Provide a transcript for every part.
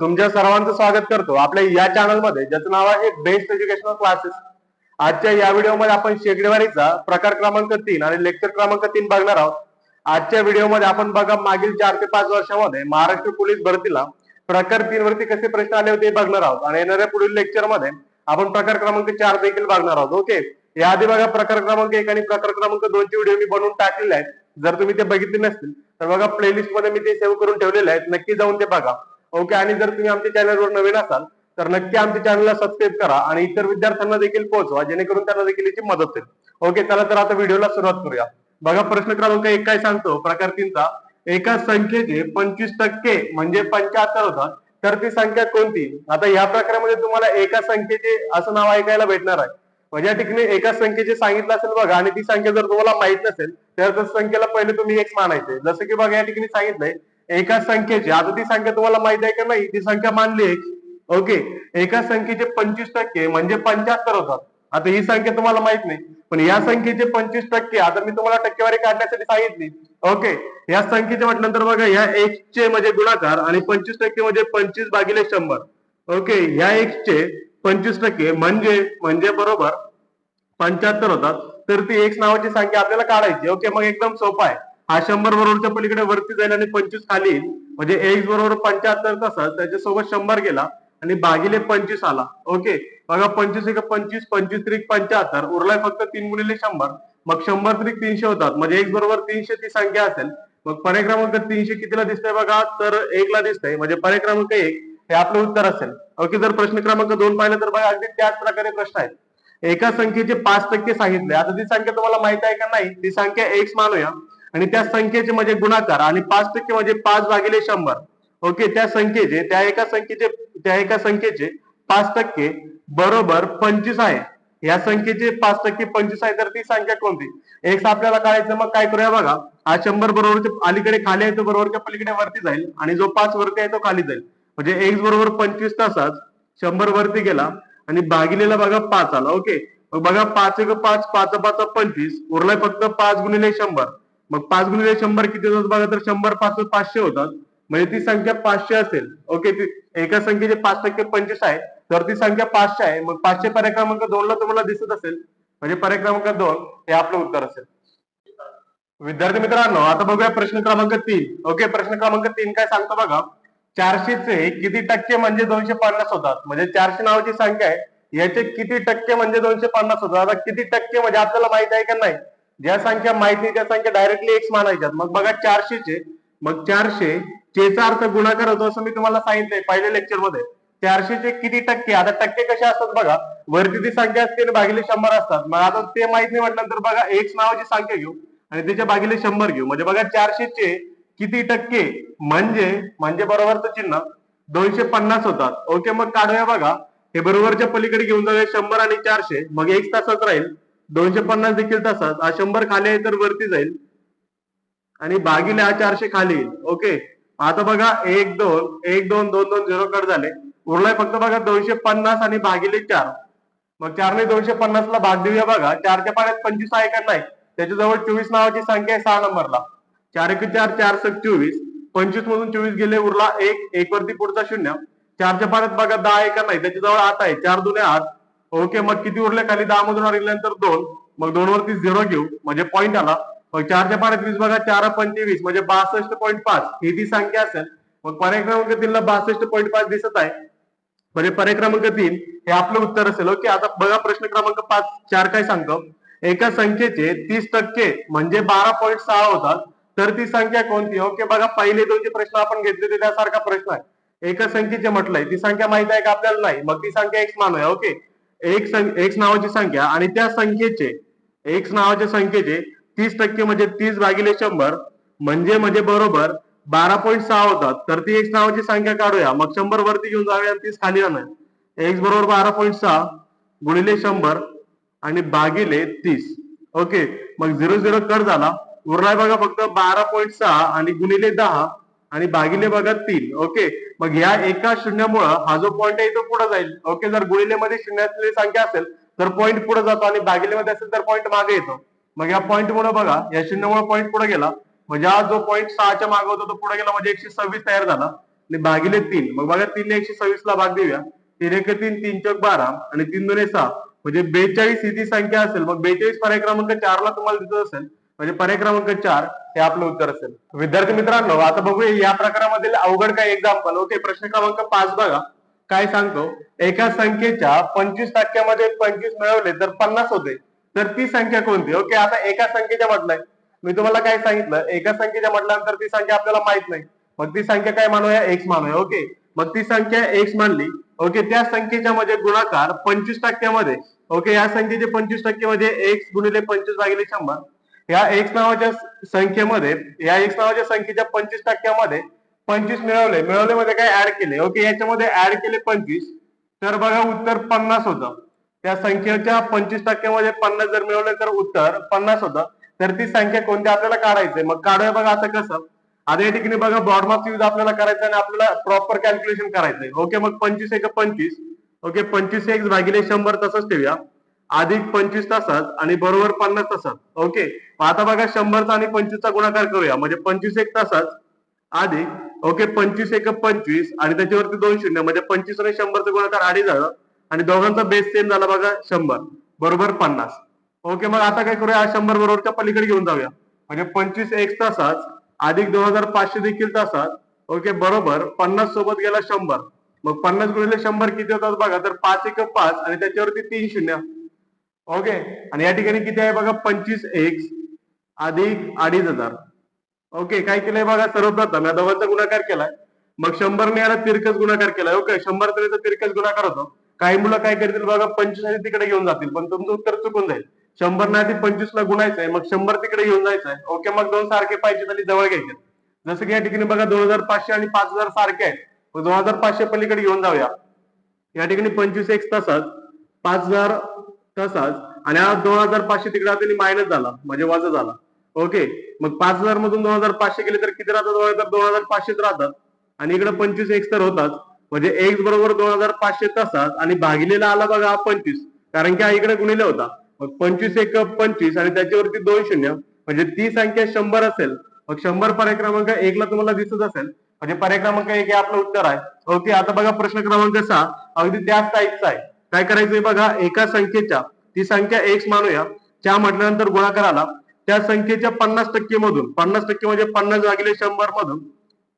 तुमच्या सर्वांचं स्वागत करतो. आपल्या या चॅनलमध्ये ज्याचं नाव आहे बेस्ट एज्युकेशनल क्लासेस आजच्या या व्हिडिओमध्ये आपण शेकडेवारीचा प्रकार क्रमांक तीन आणि लेक्चर क्रमांक तीन बघणार आहोत. आजच्या व्हिडिओमध्ये आपण बघा मागील चार ते पाच वर्षामध्ये महाराष्ट्र पोलीस भरतीला प्रकार तीन वरती कसे प्रश्न आले होते बघणार आहोत. आणि येणाऱ्या पुढील लेक्चरमध्ये आपण प्रकार क्रमांक चार देखील बघणार आहोत. ओके याआधी बघा प्रकार क्रमांक एक आणि प्रकार क्रमांक दोनचे व्हिडिओ मी बनवून टाकलेले आहेत. जर तुम्ही ते बघितले नसतील तर बघा प्लेलिस्टमध्ये मी ते सेव्ह करून ठेवलेले आहेत. नक्की जाऊन ते बघा. ओके आणि जर तुम्ही आमच्या चॅनलवर नवीन असाल तर नक्की आमच्या चॅनलला सबस्क्राईब करा आणि इतर विद्यार्थ्यांना देखील पोहोचवा जेणेकरून त्यांना देखील याची मदत होईल. ओके चला तर आता व्हिडिओला सुरुवात करूया. बघा प्रश्न क्रमांक एक काय सांगतो? प्रकार तीनचा एका संख्येचे पंचवीस टक्के म्हणजे पंच्याहत्तर होतात. तर ती संख्या कोणती? आता या प्रकारामध्ये तुम्हाला एका संख्येचे असं नाव ऐकायला भेटणार आहे. म्हणजे या ठिकाणी एका संख्येचे सांगितलं असेल बघा आणि ती संख्या जर तुम्हाला माहीत नसेल तर त्या संख्येला पहिले तुम्ही एक्स मानायचे. जसं की बघा या ठिकाणी सांगितलंय एका संख्येची आता ती संख्या तुम्हाला माहीत आहे का नाही ती संख्या मानली आहे. ओके एका संख्येचे पंचवीस टक्के म्हणजे पंच्याहत्तर होतात. आता ही संख्या तुम्हाला माहीत नाही पण या संख्येचे पंचवीस टक्के आता मी तुम्हाला टक्केवारी काढण्यासाठी सांगितली. ओके या संख्येचे म्हटल्यानंतर बघा या एक्स चे म्हणजे गुणाकार आणि पंचवीस टक्के म्हणजे पंचवीस भागिले शंभर. ओके या एक्स चे पंचवीस टक्के म्हणजे म्हणजे बरोबर पंच्याहत्तर होतात. तर ती एक्स नावाची संख्या आपल्याला काढायची. ओके मग एकदम सोपा आहे. हा शंभर बरोबरच्या पलीकडे वरती जाईल आणि पंचवीस खाली येईल. म्हणजे एक्स बरोबर पंच्याहत्तर तसंच त्याच्यासोबत शंभर गेला आणि भागिले पंचवीस आला. ओके? बघा पंचवीस एक पंचवीस पंचवीस त्रिक पंच्याहत्तर. उरलाय फक्त तीन गुणिले शंभर. मग शंभर त्रिक तीनशे होतात. म्हणजे एक्स बरोबर तीनशे ती संख्या असेल. मग पर्याय क्रमांक तीनशे कितीला दिसतंय बघा? तर एक ला दिसतंय. म्हणजे पर्याय क्रमांक एक हे आपलं उत्तर असेल. ओके जर प्रश्न क्रमांक दोन पाहिलं तर बघा अगदी त्याच प्रकारे प्रश्न आहेत. एका संख्येचे पाच टक्के सांगितले आता ती संख्या तुम्हाला माहीत आहे का नाही? ती संख्या एक्स मानूया. आणि त्या संख्येचे म्हणजे गुणाकार आणि पाच टक्के म्हणजे पाच भागिले शंभर. ओके त्या संख्येचे त्या एका संख्येचे त्या एका संख्येचे पाच टक्के बरोबर पंचवीस आहे. या संख्येचे पाच टक्के पंचवीस आहे तर ती संख्या कोणती? एक्स आपल्याला काढायचं मग काय करूया बघा. हा शंभर बरोबर अलीकडे खाली आहे तो बरोबरच्या पलीकडे वरती जाईल आणि जो पाच वरती आहे तो खाली जाईल. म्हणजे एक्स बरोबर पंचवीस तासाच शंभर वरती गेला आणि भागिलेला बघा पाच आला. ओके मग बघा पाच एक पाच पाच पाच पंचवीस उरलाय फक्त पाच गुणिले शंभर. मग पाच गुणिले शंभर किती होतात बघा तर शंभर पाच पाचशे होतात. म्हणजे ती संख्या पाचशे असेल. ओके ती एका संख्येचे पाच टक्के पंचवीस आहे. तर ती संख्या पाचशे आहे. मग पाचशे पर्याय क्रमांक दोन ला तुम्हाला दिसत असेल. म्हणजे पर्याय क्रमांक दोन हे आपलं उत्तर असेल. विद्यार्थी मित्रांनो आता बघूया प्रश्न क्रमांक तीन. ओके प्रश्न क्रमांक तीन काय सांगतो बघा. चारशेचे किती टक्के म्हणजे दोनशे पन्नास होतात. म्हणजे चारशे नावाची संख्या आहे. याचे किती टक्के म्हणजे दोनशे पन्नास होतात. आता किती टक्के म्हणजे आपल्याला माहीत आहे का नाही? ज्या संख्या माहिती त्या संख्या डायरेक्टली एक्स मानायच्यात. मग बघा चारशेचे मग चारशे चेचा अर्थ गुणाकार होतो असं मी तुम्हाला सांगितलंय पहिल्या लेक्चरमध्ये. चारशेचे किती टक्के? आता टक्के कसे असतात बघा. वरती ती संख्या असते आणि भागिले शंभर असतात. मग आता ते माहीत नाही म्हटल्यानंतर बघा एक्स नावाची संख्या घेऊ आणि त्याच्या भागिले शंभर घेऊ. म्हणजे बघा चारशेचे किती टक्के? म्हणजे म्हणजे बरोबरचं चिन्ह दोनशे पन्नास होतात. ओके मग काढूया बघा. हे बरोबरच्या पलीकडे घेऊन जाऊया शंभर आणि चारशे. मग एक तासच राहील. दोनशे पन्नास देखील तसाच. हा शंभर खाली आहे तर वरती जाईल. आणि भागिले हा चारशे खाली येईल. ओके? आता बघा एक दोन एक दोन दोन दोन झिरो कट झाले. उरलाय फक्त बघा दोनशे पन्नास आणि भागिले चार. मग चारने दोनशे पन्नास ला भाग देऊया बघा. चारच्या पाण्यात पंचवीस आहे का नाही? त्याच्याजवळ चोवीस नावाची संख्या आहे सहा नंबरला. चार एक चार चार सक चोवीस. पंचवीस मधून चोवीस गेले उरला एक. एक वरती पुढचा शून्य. चारच्या पाण्यात बघा दहा आहे का नाही? त्याच्याजवळ आठ आहे. चार दुने आठ. ओके मग किती उरले खाली? दहा मधून गेल्यानंतर दोन. मग दोन वरती झिरो घेऊ. म्हणजे पॉईंट आला. मग चारच्या पाण्यात वीस बघा चार पंचवीस. म्हणजे बासष्ट पॉईंट पाच. ही ती संख्या असेल? मग पर्याय क्रमांक तीनला बासष्ट पॉईंट पाच दिसत आहे. म्हणजे पर्याय क्रमांक तीन हे आपलं उत्तर असेल. ओके आता बघा प्रश्न क्रमांक पाच. चार काय सांगतो? एका संख्येचे तीस टक्के म्हणजे बारा पॉईंट सहा होतात. तर ती संख्या कोणती? ओके बघा पहिले दोन जे प्रश्न आपण घेतले ते त्यासारखा प्रश्न आहे. एका संख्येचे म्हटलंय. ती संख्या माहीत आहे का? आपल्याला नाही. मग ती संख्या एक्स मानूया ओके. एक एक्स नावाची संख्या आणि त्या संख्येचे एक्स नावाच्या संख्येचे तीस टक्के म्हणजे तीस भागिले शंभर म्हणजे म्हणजे बरोबर बारा पॉईंट सहा होतात. तर ती एक्स नावाची संख्या काढूया. मग शंभर वरती घेऊन जाऊया आणि तीस खाली राहणार एक्स बरोबर बारा पॉईंट सहा गुणिले शंभर आणि भागिले तीस. ओके. मग झिरो झिरो कट झाला. उरलाय बघा फक्त बारा पॉईंट सहा आणि गुणिले दहा आणि भागिले बघा तीन. ओके. मग या एका शून्यामुळं हा जो पॉईंट आहे तो पुढे जाईल. ओके जर गुणिले मध्ये शून्य असलेली संख्या असेल तर पॉईंट पुढे जातो आणि भागिले मध्ये असेल तर पॉईंट मागे येतो. मग या पॉईंट मुळे बघा या शून्यामुळे पॉईंट पुढे गेला. म्हणजे हा जो पॉईंट सहाच्या मागे होता तो पुढे गेला. म्हणजे एकशे सव्वीस तयार झाला. आणि भागिले तीन. मग बघा तीन एकशे सव्वीस ला भाग देऊया. तीन एक तीन तीन चौक बारा आणि तीन दोन सहा. म्हणजे बेचाळीस ही ती संख्या असेल मग बेचाळीस पर्याय क्रमांक चारला तुम्हाला दिसत असेल म्हणजे पर्याय क्रमांक चार हे आपलं उत्तर असेल. विद्यार्थी मित्रांनो आता बघूया या प्रकारामधील अवघड काय एक्झाम्पल ओके प्रश्न क्रमांक पाच बघा. काय सांगतो? एका संख्येच्या पंचवीस टक्क्यामध्ये पंचवीस मिळवले तर पन्नास होते. तर ती संख्या कोणती? ओके आता एका संख्येच्या म्हटलंय. मी तुम्हाला काय सांगितलं? एका संख्येच्या म्हटल्यानंतर ती संख्या आपल्याला माहीत नाही. मग ती संख्या काय मानूया? एक्स मानूया. ओके मग ती संख्या एक्स मानली. ओके त्या संख्येच्या मध्ये गुणाकार पंचवीस टक्क्यामध्ये. ओके या संख्येचे पंचवीस टक्के म्हणजे एक्स गुणिले पंचवीस भागिले शंभर. या एक्स नावाच्या संख्येमध्ये या एक्स नावाच्या संख्येच्या पंचवीस टक्क्यामध्ये पंचवीस मिळवले. मिळवले मध्ये काय ऍड केले? ओके याच्यामध्ये ऍड केले पंचवीस. तर बघा उत्तर पन्नास होतं. त्या संख्येच्या पंचवीस टक्क्यामध्ये पन्नास जर मिळवले तर उत्तर पन्नास होतं. तर ती संख्या कोणती आपल्याला काढायचंय? मग काढूया बघा आता कसं. आता या ठिकाणी बघा बॉडमार्क युज आपल्याला करायचं आणि आपल्याला प्रॉपर कॅल्क्युलेशन करायचंय. ओके मग पंचवीस एक पंचवीस. ओके पंचवीस एक भागिले शंभर तसंच ठेवूया. अधिक पंचवीस तासात आणि बरोबर पन्नास तासात. ओके आता बघा शंभरचा आणि पंचवीसचा गुणाकार करूया. म्हणजे पंचवीस एक तासात अधिक ओके पंचवीस एक पंचवीस आणि त्याच्यावरती दोन शून्य. म्हणजे पंचवीस आणि शंभरचा गुणाकार अडीच झालं आणि दोघांचा बेस सेम झाला बघा शंभर. बरोबर पन्नास. ओके मग आता काय करूया? शंभर बरोबरच्या पलीकडे घेऊन जाऊया. म्हणजे पंचवीस एक तासात अधिक दोन हजार पाचशे देखील तासात ओके बरोबर पन्नास सोबत गेला शंभर. मग पन्नास गुणिले शंभर किती होतात बघा? तर पाच एक पाच आणि त्याच्यावरती तीन शून्य. ओके आणि या ठिकाणी किती आहे बघा? पंचवीस एक्स अधिक अडीच हजार. ओके काय केलंय बघा? सर्वप्रथम या दोघांचा गुणाकार केलाय मग शंभरने याला तिरकस गुणाकार केलाय ओके शंभर तरी तिरकस गुणाकार होतो. काही मुलं काय करतील बघा? पंचवीस आणि तिकडे घेऊन जातील. पण तुमचं उत्तर चुकून जाईल. शंभर ना आधी पंचवीस ला गुणायचंय. मग शंभर तिकडे घेऊन जायचंय. ओके मग दोन सारखे पाहिजे आणि जवळ घ्यायचे. जसं की या ठिकाणी बघा दोन हजार पाचशे आणि पाच हजार सारखे आहेत. मग दोन हजार पाचशे पलीकडे घेऊन जाऊया. या ठिकाणी पंचवीस एक तासात पाच हजार तसाच. आणि हा दोन हजार पाचशे तिकडे आता मायनस झाला. म्हणजे वजा झाला. ओके मग पाच हजार मधून दोन हजार पाचशे गेले तर किती राहतात? तर दोन हजार पाचशेच राहतात. आणि इकडे पंचवीस एक्स तर होतात म्हणजे एक्स बरोबर दोन हजार पाचशे तसाच. आणि भागिलेला आला बघा पंचवीस. कारण की हा इकडे गुणिले होता. मग पंचवीस एक पंचवीस आणि त्याच्यावरती दोन शून्य. म्हणजे ती संख्या शंभर असेल. मग शंभर पर्याय क्रमांक एकला तुम्हाला दिसत असेल. म्हणजे पर्याय क्रमांक एक हे आपलं उत्तर आहे. ओके आता बघा प्रश्न क्रमांक सहा. अगदी त्याच टाईपचा आहे. काय करायचंय बघा एका संख्येच्या ती संख्या एक्स मानूया त्या म्हटल्यानंतर गुणाकार आला त्या संख्येच्या पन्नास टक्के मधून पन्नास टक्के म्हणजे पन्नास वागिले शंभर मधून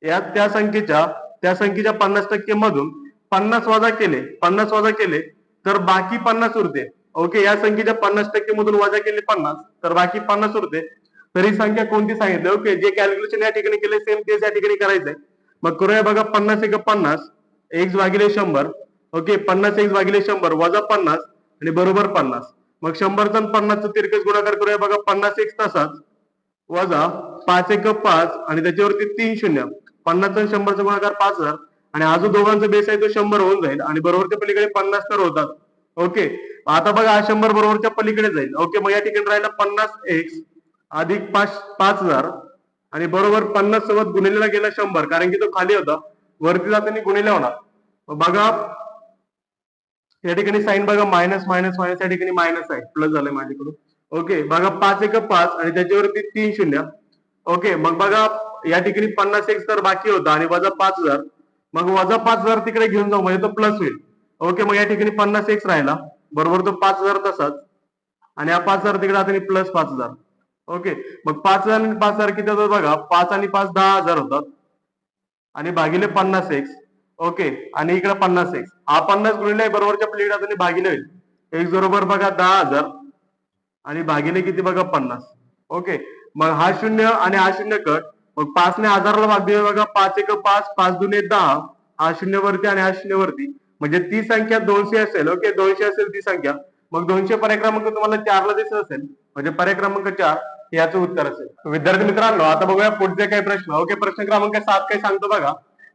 या त्या संख्येच्या त्या संख्येच्या पन्नास टक्के मधून पन्नास वजा केले पन्नास वजा केले तर बाकी पन्नास उरते. ओके या संख्येच्या पन्नास टक्के मधून वजा केले पन्नास तर बाकी पन्नास उरते. तर ही संख्या कोणती सांगितली? ओके जे कॅल्क्युलेशन या ठिकाणी केले सेम तेच या ठिकाणी करायचंय. मग करूया बघा पन्नास एक पन्नास एक्स वागिले शंभर ओके पन्नास एक्स भागिले शंभर वजा पन्नास आणि बरोबर पन्नास. मग शंभरचा आणि पन्नासचा तिरकस गुणाकार करूया बघा पन्नास एक तासात वजा पाच एक पाच आणि त्याच्यावरती तीन शून्य. पन्नास आणि शंभरचा गुणाकार पाच हजार आणि हा दोघांचा बेस आहे तो शंभर होऊन जाईल आणि बरोबरच्या पलीकडे पन्नास तर होतात. ओके आता बघा हा शंभर बरोबरच्या पलीकडे जाईल. ओके मग या ठिकाणी राहिला पन्नास एक्स अधिक पाच पाच हजार आणि बरोबर पन्नास सोबत गुन्हेला गेला शंभर कारण की तो खाली होता. वरती जाताना गुन्हेला होणार. बघा या ठिकाणी साईन बघा मायनस मायनस मायनस या ठिकाणी मायनस आहे. प्लस झालंय माझ्याकडून. ओके बघा पाच एक पाच आणि त्याच्यावरती तीन शून्य. ओके मग बघा या ठिकाणी पन्नास एक तर बाकी होता आणि वजा पाच हजार. मग वजा पाच हजार तिकडे घेऊन जाऊ म्हणजे तो प्लस होईल. ओके मग या ठिकाणी पन्नास एक्स राहिला. बरोबर तो पाच हजार तसाच. आणि हा पाच हजार तिकडे आता प्लस पाच हजार. ओके मग पाच हजार आणि पाच हजार किती होतात बघा? पाच आणि पाच दहा हजार होतात. आणि भागिले पन्नास एक्स ओके आणि इकडे पन्नास एक्स हा पन्नास गुणिले बरोबरच्या प्लेट आता भागिले होईल. एक्स बरोबर बघा दहा हजार. आणि भागिले किती बघा पन्नास. ओके मग हा शून्य आणि हा शून्य कट. मग पाचने हजाराला हजारला भाग दिले बघा पाच एक पाच पाच दुने दहा. हा शून्य वरती आणि हा शून्य वरती म्हणजे ती संख्या दोनशे असेल ओके दोनशे असेल ती संख्या. मग दोनशे पर्याय क्रमांक तुम्हाला चारला दिसत असेल. म्हणजे पर्याय क्रमांक चार याचं उत्तर असेल. विद्यार्थी मित्रांनो आता बघूया पुढचे काही प्रश्न. ओके प्रश्न क्रमांक सात काही सांगतो बघा.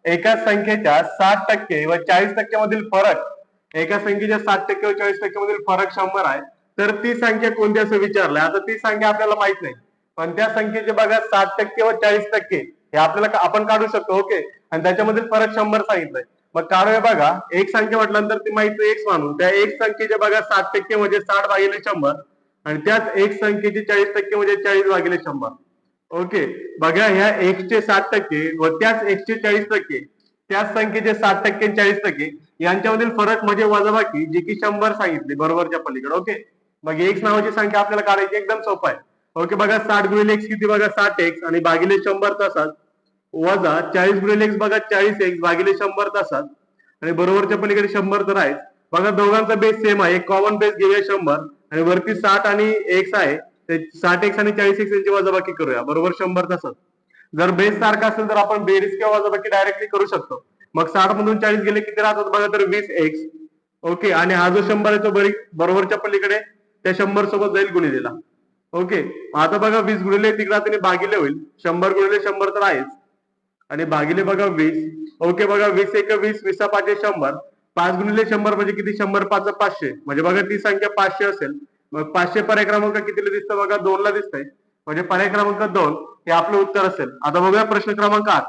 एका संख्येच्या साठ टक्के व चाळीस टक्के मधील फरक एका संख्येच्या साठ टक्के व चाळीस टक्के मधील फरक शंभर आहे. तर ती संख्या कोणती असं विचारलंय आता ती संख्या आपल्याला माहीत नाही. पण त्या संख्येचे बघा साठ टक्के व चाळीस टक्के हे आपल्याला आपण काढू शकतो ओके? आणि त्याच्यामधील फरक शंभर सांगितलंय. मग काढूया बघा. एक संख्या म्हटल्यानंतर ती माहिती एक्स मानून. त्या एक संख्येचे बघा साठ टक्के म्हणजे साठ भागिले शंभर. आणि त्याच एक संख्येची चाळीस टक्के म्हणजे चाळीस भागिले शंभर. ओके. बघा ह्या एकशे साठ टक्के व त्याच एकशे चाळीस टक्के त्याच संख्येचे सात टक्के चाळीस टक्के यांच्यामधील फरक म्हणजे वजाबाकी जी की शंभर सांगितली बरोबरच्या पलीकडे. ओके. मग एक्स नावाची संख्या आपल्याला काढायची एकदम सोपं आहे. ओके बघा साठ गुणिले एक्स किती? बघा साठ एक्स आणि भागिले शंभर तासात वजा चाळीस गुणिले एक्स बघा चाळीस एक्स भागिले शंभर तासात आणि बरोबरच्या पलीकडे शंभर तर आहेच. बघा दोघांचा बेस सेम आहे. कॉमन बेस घेऊया शंभर. आणि वरती साठ आणि एक्स आहे. साठ एक्स आणि चाळीस एक्स यांची वजाबाकी करूया. बरोबर? शंभर तासात जर बेस सारखा असेल तर आपण बेरीज किंवा वजाबाकी डायरेक्टली करू शकतो. मग साठ मधून चाळीस गेले किती राहतात बघा तर वीस एक्स ओके आणि हा जो शंभर आहे तो बरी बरोबरच्या पलीकडे त्या शंभर सोबत जाईल गुणिलेला. ओके आता बघा वीस गुणिले तिकडे आणि भागिले होईल. शंभर गुणिले शंभर तर आहेच. आणि भागिले बघा वीस. ओके बघा वीस एक वीस वीसा पाचशे शंभर. पाच गुणिले शंभर म्हणजे किती? शंभर पाच पाचशे. म्हणजे बघा ती संख्या पाचशे असेल. मग पाचशे पर्याय क्रमांक कितीला दिसतं बघा? दोन ला दिसतंय. म्हणजे पर्याय क्रमांक दोन हे आपलं उत्तर असेल. आता बघूया प्रश्न क्रमांक आठ.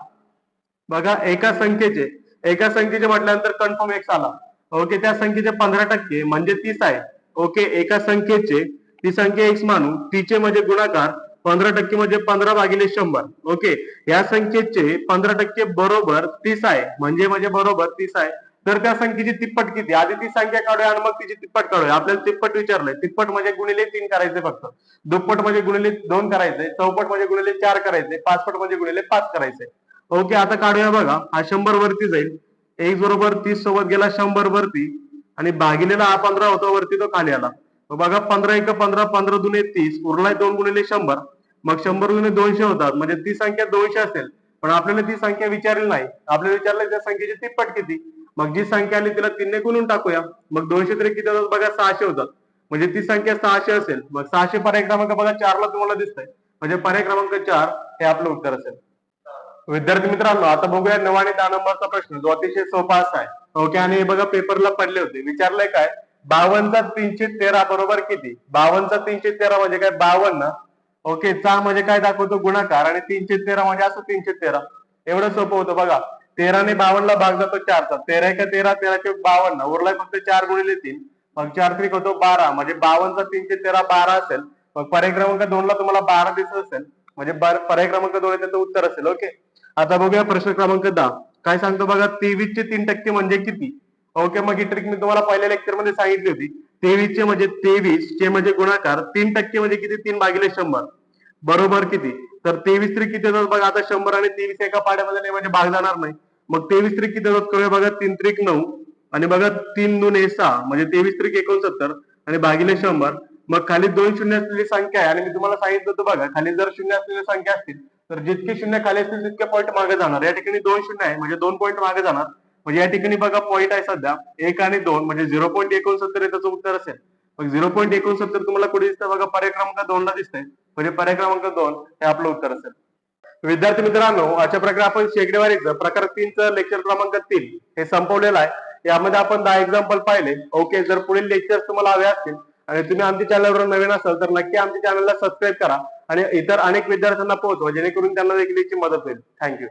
बघा एका संख्येचे एका संख्येचे म्हटल्यानंतर कन्फर्म एक्स आला. ओके त्या संख्येचे पंधरा टक्के म्हणजे तीस आहे. ओके एका संख्येचे ती संख्या एक्स मानू तिचे म्हणजे गुणाकार पंधरा टक्के म्हणजे पंधरा भागिले शंभर. ओके या संख्येचे पंधरा टक्के बरोबर तीस आहे. म्हणजे म्हणजे बरोबर तीस आहे. तर त्या संख्येची तिप्पट किती? आधी ती संख्या काढूया आणि मग तिची तिप्पट काढूया. आपल्याला तिप्पट विचारलंय. तिप्पट म्हणजे गुणिले तीन करायचे फक्त. दुप्पट म्हणजे गुणिले दोन करायचे. चौपट म्हणजे गुणिले चार करायचे. पाचपट म्हणजे गुणिले पाच करायचे. ओके आता काढूया बघा. हा शंभर वरती जाईल. एक बरोबर तीस सोबत गेला शंभर वरती. आणि भागिलेला हा पंधरा होता वरती तो खाली आला. बघा पंधरा एक पंधरा पंधरा दुने तीस. उरलाय दोन गुणिले शंभर. मग शंभर गुणे दोनशे होतात. म्हणजे ती संख्या दोनशे असेल. पण आपल्याला ती संख्या विचारली नाही. आपल्याला विचारलं त्या संख्येची तिप्पट किती? मग जी संख्या आली तिला तीनने गुणून टाकूया. मग दोनशे तरी किती होतात बघा सहाशे होतात. म्हणजे ती संख्या सहाशे असेल. मग सहाशे पर्याय क्रमांक बघा चारला तुम्हाला दिसतंय. म्हणजे पर्याय क्रमांक चार हे आपलं उत्तर असेल. विद्यार्थी मित्रांनो आता बघूया नऊ आणि दहा नंबरचा प्रश्न जो अतिशय सोपा असा आहे. ओके आणि हे बघा पेपरला पडले होते. विचारलंय काय? बावनचा तीनशे तेरा बरोबर किती? बावनचा तीनशे तेरा म्हणजे काय? बावन्न. ओके चा म्हणजे काय दाखवतो? गुणाकार. आणि तीनशे तेरा म्हणजे असं तीनशे तेरा. एवढं सोपं होतं बघा. तेराने बावनला भाग जातो चारचा. तेरा एका तेरा तेराचे बावन्न. उरलाय फक्त चार गुणिले तीन. मग चार त्रिक होतो बारा. म्हणजे बावनचा तीनशे तेरा बारा असेल. मग पर्याय क्रमांक दोनला तुम्हाला बारा दिसत असेल. म्हणजे पर्याय क्रमांक दोन त्याचं उत्तर असेल. ओके? आता बघूया प्रश्न क्रमांक दहा. काय सांगतो बघा तेवीस चे तीन टक्के म्हणजे किती? ओके मग ही ट्रिक मी तुम्हाला पहिल्या लेक्चरमध्ये सांगितली होती. तेवीस चे म्हणजे तेवीस चे म्हणजे गुणाकार. तीन टक्के म्हणजे किती? तीन भागिले शंभर. बरोबर किती? तर तेवीस त्रिक किती बघा आता शंभर आणि तेवीस एका पाड्यामध्ये नाही म्हणजे भाग जाणार नाही. मग तेवीस त्रिक किती होतात करूया बघा तीन त्रिक नऊ. आणि बघा तीन दोन हे सहा. म्हणजे तेवीस त्रिक एकोणसत्तर आणि भागिले शंभर. मग खाली दोन शून्य असलेली संख्या आहे. आणि मी तुम्हाला सांगितलं होतं बघा खाली जर शून्य असलेली संख्या असतील तर जितके शून्य खाली असतील तितके पॉईंट मागे जाणार. या ठिकाणी दोन शून्य आहे. म्हणजे दोन पॉईंट मागे जाणार. म्हणजे या ठिकाणी बघा पॉईंट आहे सध्या. एक आणि दोन. म्हणजे झिरो पॉईंट एकोणसत्तर हे त्याचं उत्तर असेल. मग झिरो पॉईंट एकोणसत्तर तुम्हाला कुठे दिसतं बघा पर्याय क्रमांक दोन ला दिसतंय. म्हणजे पर्याय क्रमांक दोन हे आपलं उत्तर असेल. विद्यार्थी मित्रांनो अशा प्रकारे आपण शेकडेवारीचं प्रकार तीनचं लेक्चर क्रमांक तीन हे संपवलेलं आहे. यामध्ये आपण दहा एक्झाम्पल पाहिले. ओके जर पुढील लेक्चर्स तुम्हाला हवे असतील आणि तुम्ही आमच्या चॅनलवर नवीन असाल तर नक्की आमच्या चॅनलला सबस्क्राईब करा आणि इतर अनेक विद्यार्थ्यांना पोहोचवा जेणेकरून त्यांना देखील याची मदत होईल. थँक्यू